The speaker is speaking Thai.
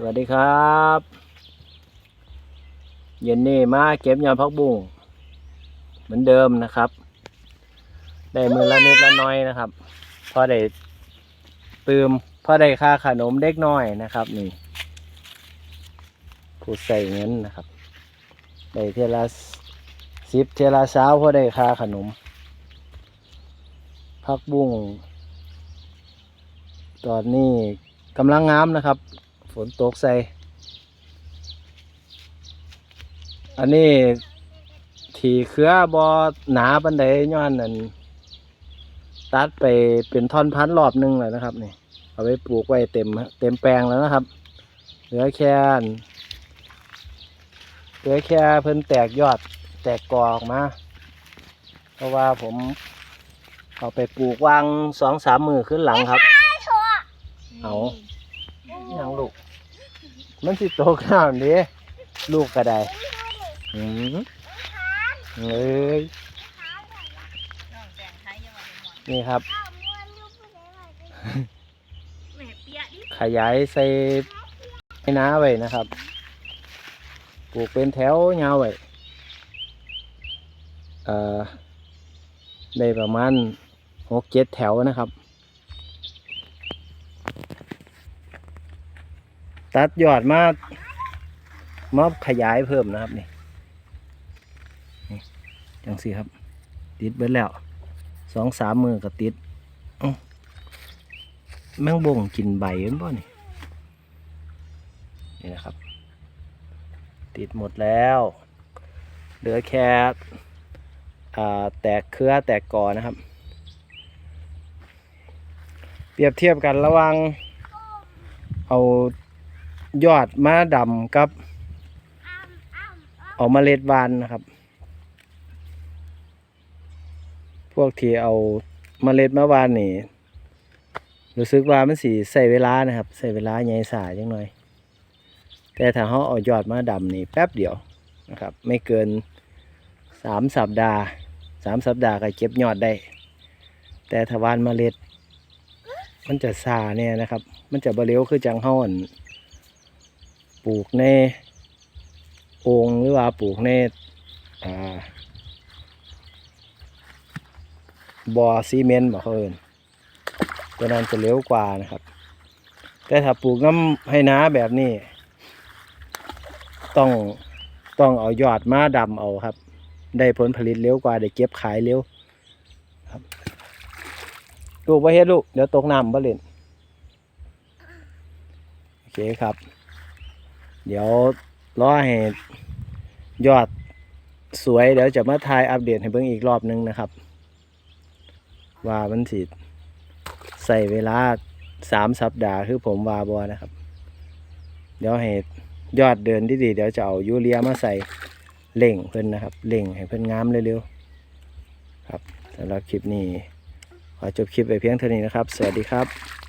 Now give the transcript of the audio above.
สวัสดีครับ เย็นนี้มาเก็บยอดพักบุ้งเหมือนเดิมนะครับ ได้มือละนิดละน้อยนะครับพอได้ตืมพอได้ค่าขนมเด็กน้อยนะครับ นี่ผู้ใส่เงินนะครับได้เทยละสิบเทยละสาวพอได้ค่าขนมพักบุ้งตอนนี้กำลังงามนะครับ นตกใส่ อันนี้ที่เครือบอหนาปันไดย้อนนั่นตัดไปเป็นท่อนพันรอบหนึงแล้วนะครับนี่เอาไปปลูกไว้เต็มเต็มแปลงแล้วนะครับ เหลือแค่อันเหลือแค่เพิ่นแตกยอดแตกกอออกมา เพราะว่าผมเอาไปปลูกวางสองสามมือขึ้นหลังครับ เอายังลูก มันสิโตข้าวนี้ลูกก็ได้อืมเอ้ยน้องแตงไทยยังว่าเป็นหมอนนี่ครับแม่เปียดิขยายใส่ให้น้าไว้นะครับ ปลูกเป็นแถวยาวไว้เอ่อได้ประมาณหกเจ็ดแถวนะครับ ตัดยอดมามมาขยายเพิ่มนะครับนี่นี่จังสิครับ ติดเบิดแล้วสองสามมือก็ติดแมงบงกินใบมันบ่นี่นี่นะครับ ติดหมดแล้ว เหลือแค่แตกเครือแตกกอนะครับ เปรียบเทียบกันระว่างเอา ยอดมาดำกับ เอาเมาเล็ดวานนะครับ พวกที่เอาเมล็ดมาวานนี่รู้สึกว่ามันสีใส่เวลานะครับใส่เวลาใหญ่สาจังหน่อย แต่ถ้าเขาเอายอดมาดำนี่แป๊บเดียวนะครับ ไม่เกินสามสัปดาห์สามสัปดาห์ก็เก็บยอดได้ แต่ถ้าวานเมล็ด มันจะซาเนี่ยนะครับ มันจะบเร็วคือจังเฮาอั่น ปลูกในโอ่งหรือว่าปลูกในบ่อซีเมนต์บอกเขาเอินตัวนั้นจะเร็วกว่านะครับ แต่ถ้าปลูกน้ำให้น้าแบบนี้ ต้องต้องเอายอดมาดำเอาครับ ได้ผลผลิตเร็วกว่าได้เก็บขายเร็วครับลูกว่าเฮ็ดลูกเดี๋ยวตกน้ำบ่เล่นโอเคครับ เดี๋ยวรอให้ยอดสวยเดี๋ยวจะมาทายอัปเดตให้เบิ่งอีกรอบหนึงนะครับ ว่ามันสิใส่เวลาสามสัปดาห์คือผมวาบอนะครับ เดี๋ยวให้ยอดเดินดีๆเดี๋ยวจะเอายูเรียมาใส่เล่งเพิ่นนะครับเล่งให้เพิ่นงามเร็วๆครับสำหรับคลิปนี้ขอจบคลิปไปเพียงเท่านี้นะครับ สวัสดีครับ